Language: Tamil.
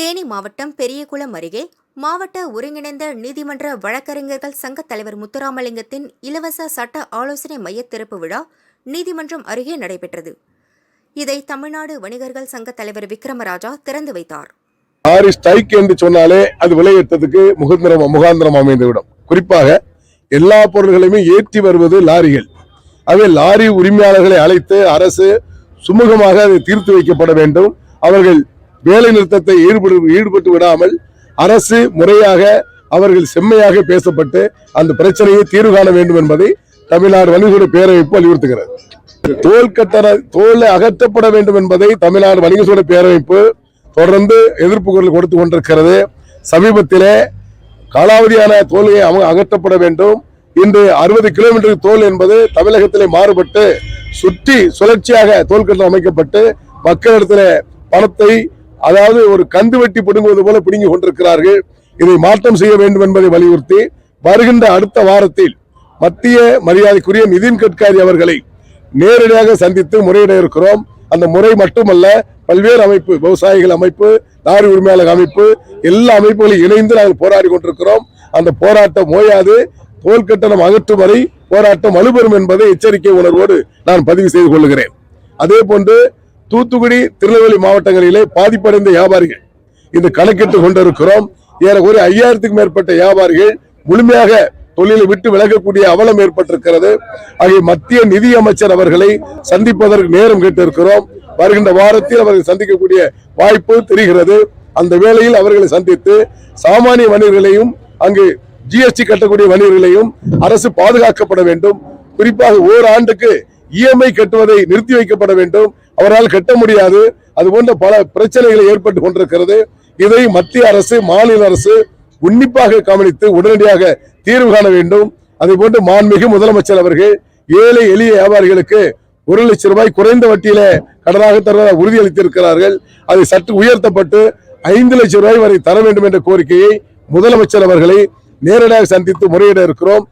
தேனி மாவட்டம் பெரியகுளம் அருகே மாவட்ட ஒருங்கிணைந்த நீதிமன்ற வழக்கறிஞர்கள் சங்க தலைவர் முத்துராமலிங்கத்தின் இலவச சட்ட ஆலோசனை மைய திறப்பு விழா நீதிமன்றம் அருகே நடைபெற்றது. இதை தமிழ்நாடு வணிகர்கள் சங்க தலைவர் விக்ரமராஜா திறந்து வைத்தார். லாரி ஸ்ட்ரைக் என்று சொன்னாலே அது விளைவிட்டதுக்கு முகந்திரம் முகாந்திரம் அமைந்துவிடும். குறிப்பாக எல்லா பொருள்களையுமே ஏற்றி வருவது லாரிகள். ஆகவே லாரி உரிமையாளர்களை அழைத்து அரசு சுமூகமாக அதை தீர்த்து வைக்கப்பட வேண்டும். அவர்கள் வேலை நிறுத்தத்தை ஈடுபடு ஈடுபட்டு விடாமல் அரசு முறையாக அவர்கள் செம்மையாக பேசப்பட்டு அந்த பிரச்சனையை தீர்வு காண வேண்டும் என்பதை தமிழ்நாடு வணிகர் பேரவைப்பு வலியுறுத்துகிறது. தோல் கட்டண தோலை அகற்றப்பட வேண்டும் என்பதை தமிழ்நாடு வணிக சூழ பேரமைப்பு தொடர்ந்து எதிர்ப்பு குரல் கொடுத்து கொண்டிருக்கிறது. சமீபத்திலே காலாவதியான தோலையை அவங்க அகற்றப்பட வேண்டும். இன்று அறுபது கிலோமீட்டர் தோல் என்பது தமிழகத்திலே மாறுபட்டு சுற்றி சுழற்சியாக தோல் கட்டணம் அமைக்கப்பட்டு மக்களிடத்தில் பணத்தை அதாவது ஒரு கந்து வெட்டி பிடுங்குவது போல பிடுங்கி கொண்டிருக்கிறார்கள். இதை மாற்றம் செய்ய வேண்டும் என்பதை வலியுறுத்தி வருகின்ற அடுத்த வாரத்தில் மத்திய மரியாதைக்குரிய நிதின் கட்காரி அவர்களை நேரடியாக சந்தித்து முறையிட இருக்கிறோம். அந்த முறை மட்டுமல்ல பல்வேறு அமைப்பு விவசாயிகள் அமைப்பு லாரி உரிமையாளர் அமைப்பு எல்லா அமைப்புகளையும் இணைந்து நாங்கள் போராடி கொண்டிருக்கிறோம். அந்த போராட்டம் ஓயாது. தோல் கட்டணம் அகற்றும் வரை போராட்டம் வலுப்பெறும் என்பதை எச்சரிக்கை உணர்வோடு நான் பதிவு செய்து கொள்கிறேன். அதே போன்று தூத்துக்குடி திருநெல்வேலி மாவட்டங்களிலே பாதிப்படைந்த வியாபாரிகள். இந்த கணக்கிட்டு கொண்டிருக்கிறோம். ஏறக்குறைய ஐயாயிரத்துக்கும் மேற்பட்ட வியாபாரிகள் முழுமையாக தொழிலை விட்டு விலகக்கூடிய அவலம் ஏற்பட்டிருக்கிறது. ஆகிய மத்திய நிதி அமைச்சர் அவர்களை சந்திப்பதற்கு நேரம் கேட்டிருக்கிறோம். வருகின்ற வாரத்தில் அவர்கள் சந்திக்கக்கூடிய வாய்ப்பு தெரிகிறது. அந்த வேளையில் அவர்களை சந்தித்து சாமானிய வணிகர்களையும் அங்கு ஜிஎஸ்டி கட்டக்கூடிய வணிகர்களையும் அரசு பாதுகாக்கப்பட வேண்டும். குறிப்பாக ஓராண்டுக்கு இஎம்ஐ கட்டுவதை நிறுத்தி வைக்கப்பட வேண்டும். அவரால் கட்ட முடியாது. அது போன்ற பல பிரச்சனைகள் ஏற்பட்டு கொண்டிருக்கிறது. இதை மத்திய அரசு மாநில அரசு உன்னிப்பாக கவனித்து உடனடியாக தீர்வு காண வேண்டும். அதே போன்று மாண்புமிகு முதலமைச்சர் அவர்கள் ஏழை எளிய வியாபாரிகளுக்கு ஒரு லட்சம் ரூபாய் குறைந்த வட்டியில கடனாக தருவதாக உறுதியளித்திருக்கிறார்கள். அதை சற்று உயர்த்தப்பட்டு ஐந்து லட்சம் ரூபாய் வரை தர வேண்டும் என்ற கோரிக்கையை முதலமைச்சர் அவர்களை நேரடியாக சந்தித்து முறையிட இருக்கிறோம்.